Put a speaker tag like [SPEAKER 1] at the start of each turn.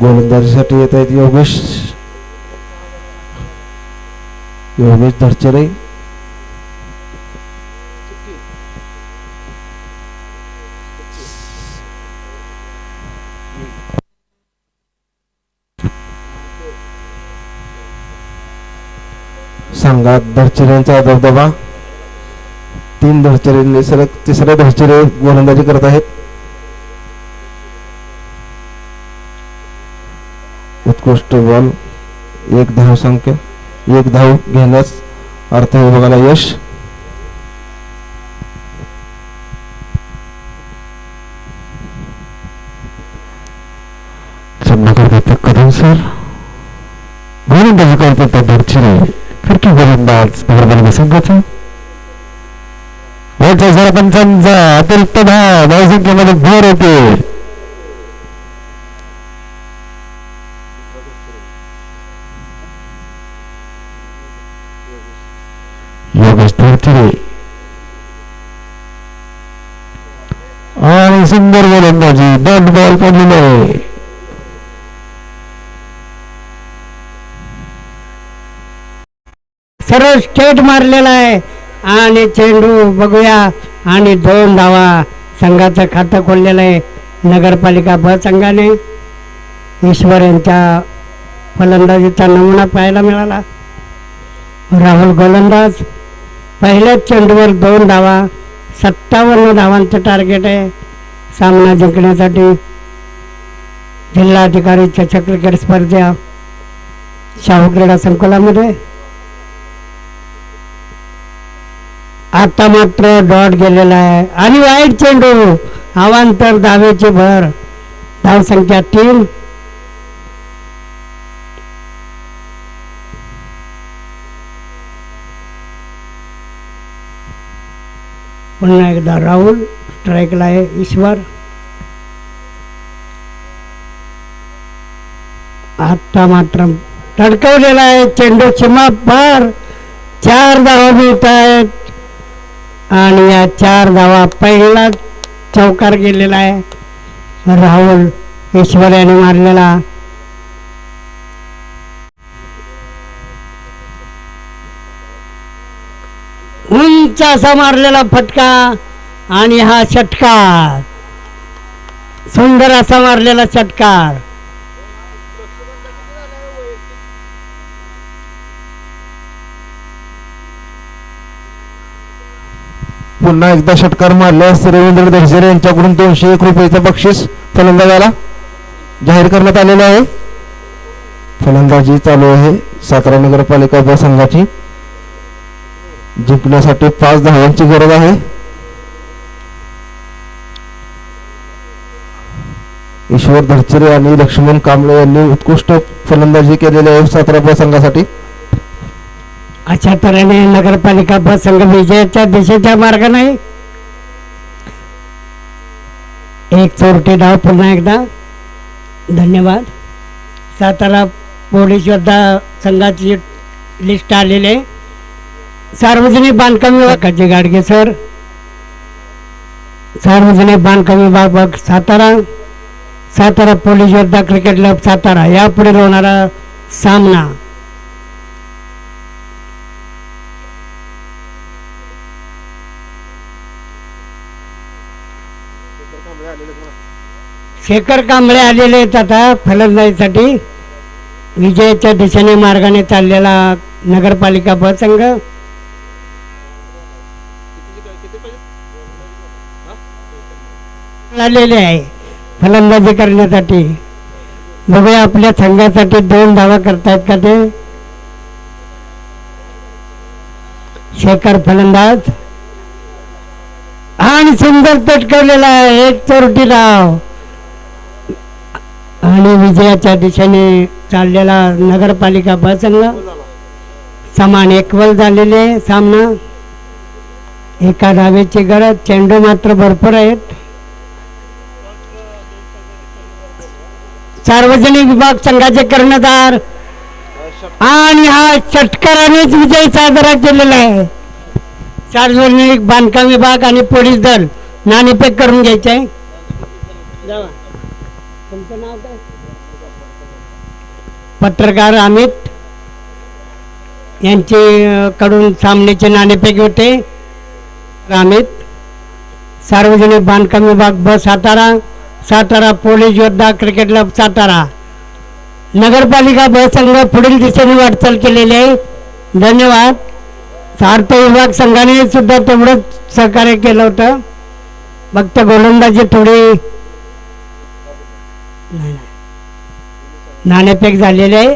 [SPEAKER 1] गोलंदाजीसाठी येत आहेत योगेश. योगेश धरचरे संघात धरचऱ्यांचा दबदबा. तीन धरचऱ्यांनी सलग तिसरे धरचरे गोलंदाजी करत आहेत. उत्कृष्ट बॉल एक धाव संख्या एक धाव घेण्यास अर्थ यश
[SPEAKER 2] कदम सर गोलंदाजी करतात धरचिरे फिरकी गोलंदाज नगरपालिका संघाचा वरच्या भर होते योगेश आणि सुंदर गोलंदाजी डॉट बॉल पडलेला आहे
[SPEAKER 3] सरळ स्टेट मारलेला आहे आणि चेंडू बघूया आणि दोन धावा संघाचं खातं खोललेलं आहे नगरपालिका ब संघाने ईश्वर यांच्या फलंदाजीचा नमुना पाहायला मिळाला राहुल गोलंदाज पहिल्याच चेंडूवर दोन धावा सत्तावन्न धावांचं टार्गेट आहे. सामना जिंकण्यासाठी जिल्हाधिकारी चषक क्रिकेट स्पर्धा शाहू क्रीडा संकुलामध्ये. आता मात्र डॉट गेलेला आहे. आणि वाईट चेंडू अवांतर धावेची भर. धावसंख्या तीन पुन्हा एकदा राहुल स्ट्राईकला आहे ईश्वर. आता मात्र तडकवलेला आहे चेंडू सीमा पार चार धावा मिळत आहेत. आणि या चार धावा पहिला चौकार गेलेला आहे. राहुल ईश्वर याने मारलेला. उंच असा मारलेला फटका आणि हा षटकार सुंदर असा मारलेला षटकार
[SPEAKER 1] पुन्हा एकदा षटकार मारल्यास रवींद्र धरजरे यांच्याकडून दोनशे एक रुपयाचं बक्षीस फलंदाजाला जाहीर करण्यात आलेलं आहे. फलंदाजी चालू आहे सातारा नगरपालिका उपसंघाची संघाची. जिंकण्यासाठी पाच धावांची गरज आहे. ईश्वर धरचरे आणि लक्ष्मण कांबळे यांनी उत्कृष्ट फलंदाजी केलेली आहे सातारा प्रसंघासाठी संघासाठी.
[SPEAKER 3] अशा तऱ्हेने नगरपालिका बस संघ विजयाच्या दिशेच्या मार्गाने एक चोरटे डाव पुन्हा एकदा. धन्यवाद. सातारा पोलीस योद्धा संघाची लिस्ट आलेली आहे. सार्वजनिक बांधकाम विभागाचे गाडगे सर. सार्वजनिक बांधकाम विभाग सातारा. सातारा पोलीस योद्धा क्रिकेट क्लब सातारा. यापुढे होणारा सामना. शेखर कांबळे आलेले आहेत आता फलंदाजीसाठी. विजयाच्या दिशेने मार्गाने चाललेला नगरपालिका ब संघ आलेले आहे. फलंदाजी करण्यासाठी. बघूया आपल्या संघासाठी दोन धावा करतायत का ते? शेखर फलंदाज. आणि सुंदर तटकवलेला आहे. एक चोरटी डाव. आणि विजयाच्या दिशेने चाललेला नगरपालिका बसंग समान एकवल झालेले सामना. एका धावेची गरज. चेंडू मात्र भरपूर आहेत. सार्वजनिक विभाग संघाचे कर्णधार. आणि हा षटकारानेच विजय साजरा केलेला आहे. सार्वजनिक बांधकाम विभाग आणि पोलीस दल नाणेफेक करून घ्यायचे आहे. तुमचं नाव काय? पत्रकार अमित. यांचे कडून सामन्याचे नाणेफेक होते. अमित. सार्वजनिक बांधकाम विभाग ब सातारा सातारा पोलीस योद्धा क्रिकेट क्लब सातारा. नगरपालिका ब पुढील दिशेने वाटचाल केलेली आहे. धन्यवाद. सार्थ विभाग संघाने सुद्धा तेवढंच सहकार्य केलं होतं. फक्त गोलंदाजी थोडी नाही, नाणेफेक झालेली आहे.